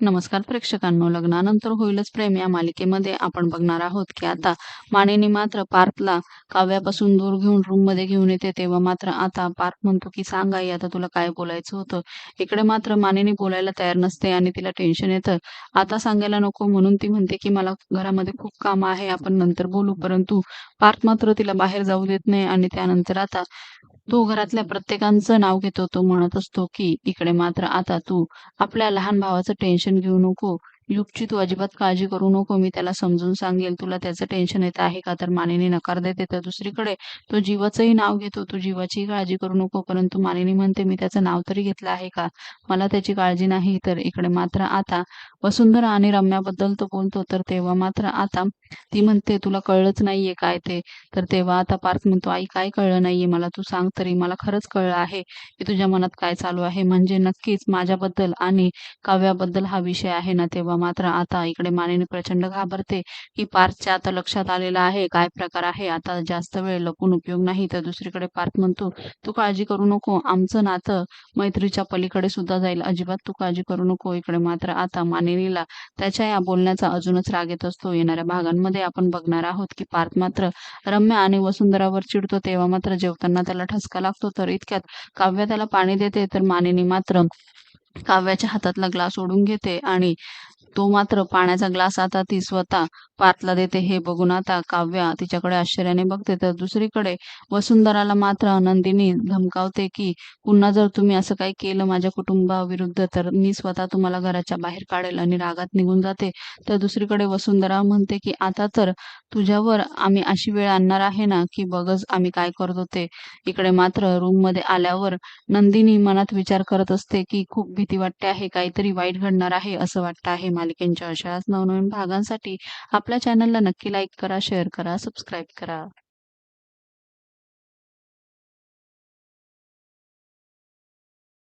नमस्कार प्रेक्षकांनो लग्नानंतर होईलच प्रेम या मालिकेमध्ये आपण बघणार आहोत की आता मानेनी मात्र पार्थला काव्यापासून दूर घेऊन रूममध्ये घेऊन येते. तेव्हा मात्र आता पार्थ म्हणतो की सांग आई आता तुला काय बोलायचं होतं? इकडे मात्र मानेनी बोलायला तयार नसते आणि तिला टेन्शन येतं. आता सांगायला नको म्हणून ती म्हणते की मला घरामध्ये खूप काम आहे आपण नंतर बोलू. परंतु पार्थ मात्र तिला बाहेर जाऊ देत नाही आणि त्यानंतर आता तो घरातल्या प्रत्येकांचं नाव घेतो तो म्हणत असतो की इकडे मात्र आता तू आपल्या लहान भावाचं टेन्शन घेऊ नको. युगची तू अजिबात काळजी करू नको मी त्याला समजून सांगेल. तुला त्याचं टेन्शन येत आहे का? तर मानेने नकार देते तर दुसरीकडे. तो जीवाचंही नाव घेतो तू जीवाचीही काळजी करू नको परंतु मानेने म्हणते मी त्याचं नाव तरी घेतलं आहे का? मला त्याची काळजी नाही. तर इकडे मात्र आता वसुंधरा आणि रम्याबद्दल तो बोलतो तर तेव्हा मात्र आता ती म्हणते तुला कळलंच नाहीये काय ते? तर तेव्हा आता पार्थ म्हणतो आई काय कळलं नाहीये? मला तू सांग तरी मला खरंच कळलं आहे की तुझ्या मनात काय चालू आहे. म्हणजे नक्कीच माझ्याबद्दल आणि काव्याबद्दल हा विषय आहे ना तेव्हा मात्र आता इकडे मानेने प्रचंड घाबरते की पार्थच्या आता लक्षात आलेला आहे काय प्रकार आहे? आता जास्त वेळ लपून उपयोग नाही तर दुसरीकडे पार्थ म्हणतो तू काळजी करू नको आमचं नातं मैत्रीच्या पलीकडे सुद्धा जाईल अजिबात तू काळजी करू नको इकडे मात्र आता मानिनीला त्याच्या या बोलण्याचा अजूनच राग येत असतो येणाऱ्या भागांमध्ये आपण बघणार आहोत की पार्थ मात्र रम्या आणि वसुंधरावर चिडतो तेव्हा मात्र जेवताना त्याला ठसका लागतो तर इतक्यात काव्य त्याला पाणी देते तर मानिनी मात्र काव्याच्या हातातला ग्लास ओढून घेते आणि तो मात्र पाण्याचा ग्लास आता ती स्वतः पातला देते हे बघून आता काव्या तिच्याकडे आश्चर्याने बघते. तर दुसरीकडे वसुंधराला मात्र नंदिनी धमकावते की पुन्हा जर तुम्ही असं काही केलं माझ्या कुटुंबाविरुद्ध तर मी स्वतः तुम्हाला घराच्या बाहेर काढेल आणि रागात निघून जाते. तर दुसरीकडे वसुंधरा म्हणते की आता तर तुझ्यावर आम्ही अशी वेळ आणणार आहे ना की बघच आम्ही काय करतो ते. इकडे मात्र रूममध्ये आल्यावर नंदिनी मनात विचार करत असते की खूप भीती वाटते आहे काहीतरी वाईट घडणार आहे असं वाटतं आहे मालिकेंच्या अशाच नवनवीन भागांसाठी. आपल्या चॅनलला नक्की लाईक करा शेअर करा सबस्क्राईब करा.